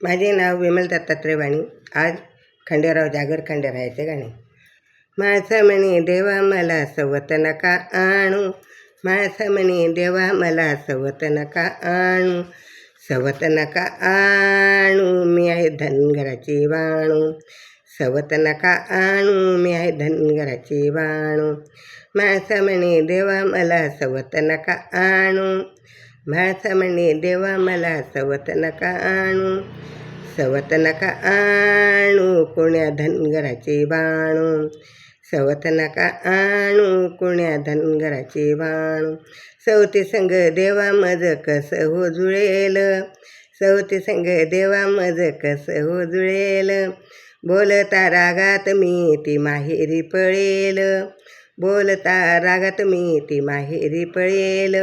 माझे नाव विमल दत्तात्रय वाणी. आज खंडेराव जागर खंडेरायाचे गाणे माणसा म्हणे देवा मला सवत नका आणू. माणसा म्हणे देवा मला सवत नका आणू. सवत नका आणू मी आहे धनगराची वाणू सवत नका आणू मी आहे धनगराची वाणू माणसा म्हणे देवा मला सवत नका आणू. माणसा म्हणे देवा मला सवत नका आणू सवत नका आणू कोण्या धनगराचे बाणू. सवत नका आणू कोण्या धनगराचे बाणू. सवती संग देवा मज कस हो जुळेल. सवती संग देवा मज कस हो जुळेल. बोलता रागात मी ती माहेरी पळेल. बोलता रागात मी ती माहेरी पळेल.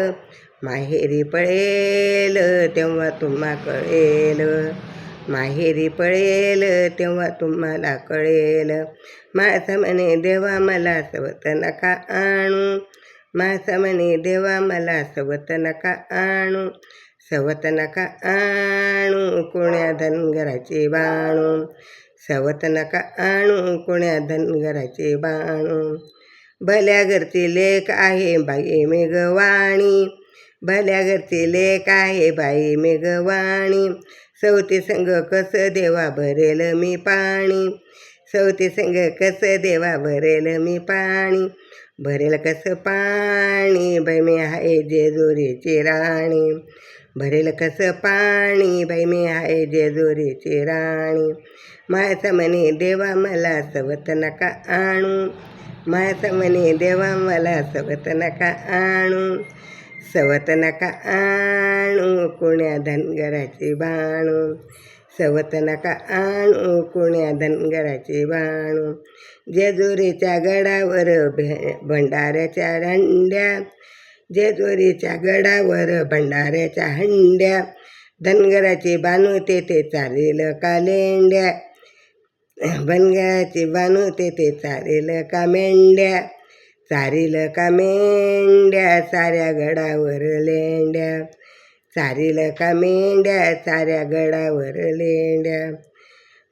माहेरी पळेल तेव्हा तुम्हा कळेल. माहेरी पळेल तेव्हा तुम्हाला कळेल. माझं म्हणे देवा मला सवत नका आणू. माझं म्हणे देवा मला सवत नका आणू. सवत नका आणू कोण्या धनगराचे बाणू. सवत नका आणू कोण्या धनगराचे बाणू. भल्या घरची लेख आहे बाई मेघवाणी. भल्या घरचे लेख आहे बाई मेघवाणी? सवती संग कसं देवा भरेल मी पाणी? सवती संग कसं देवा भरेल मी पाणी? भरेल कसं पाणी? बाई मी आहे जेजुरीची राणी. भरेल कसं पाणी? बाई मी आहे जेजुरीची राणी. मायाचा म्हणे देवा मला सवत नका आणू. मायाचा म्हणे देवा मला सवत नका आणू. सवत नका आणू कोण्या धनगराची बाणू. सवत नका आणू कोण्या धनगराची बाणू. जेजुरीच्या गडावर भे भंडाऱ्याच्या हंड्या. जेजुरीच्या गडावर भंडाऱ्याच्या हंड्या. धनगराची बानू तेथे चालेल कालेंड्या बनगराची बानू तेथे चालेल का मेंढ्या चारील का मेंढ्या साऱ्या गडावर लेंड्या. चारील का मेंढ्या साऱ्या गडावर लेंड्या.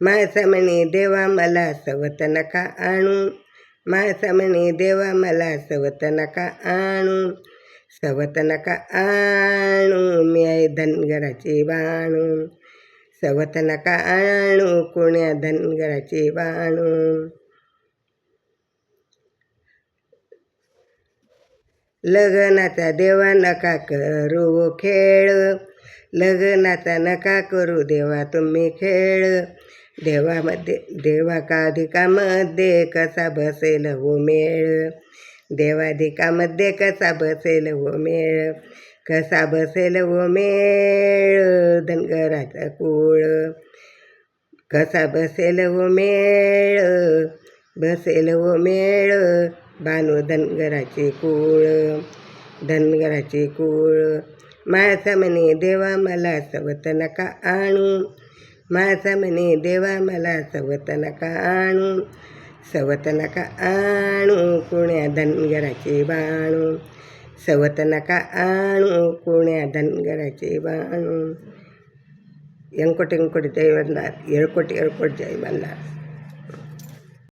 माणसा म्हणे देवा मला सवत नका आणू. माणसा म्हणे देवा मला सवत नका आणू. सवत नका आणू मी आहे धनगराची बाणू. सवत नका आणू कोण्या धनगराची बाणू. लग्नाचा देवा नका करू खेळ. लग्नाचा नका करू देवा तुम्ही खेळ. देवामध्ये देवाकाधिकामध्ये कसा बसेल हो मेळ? देवाधिकामध्ये कसा बसेल हो मेळ? कसा बसेल हो मेळ? धनगराचा कुळ. कसा बसेल हो मेळ? बसेल व मेळ बानू धनगराचे कुळ धनगराचे कुळ. माझा म्हणे देवा मला सवत नका आणू. माझा म्हणे देवा मला सवत नका आणू. सवत नका आणू कुण्या धनगराचे बाणू. सवत नका आणू कुण्या धनगराचे बाणू. यंकोट यंकोट जय वंदार येळकोट येळकोट ಜೈ मल्हार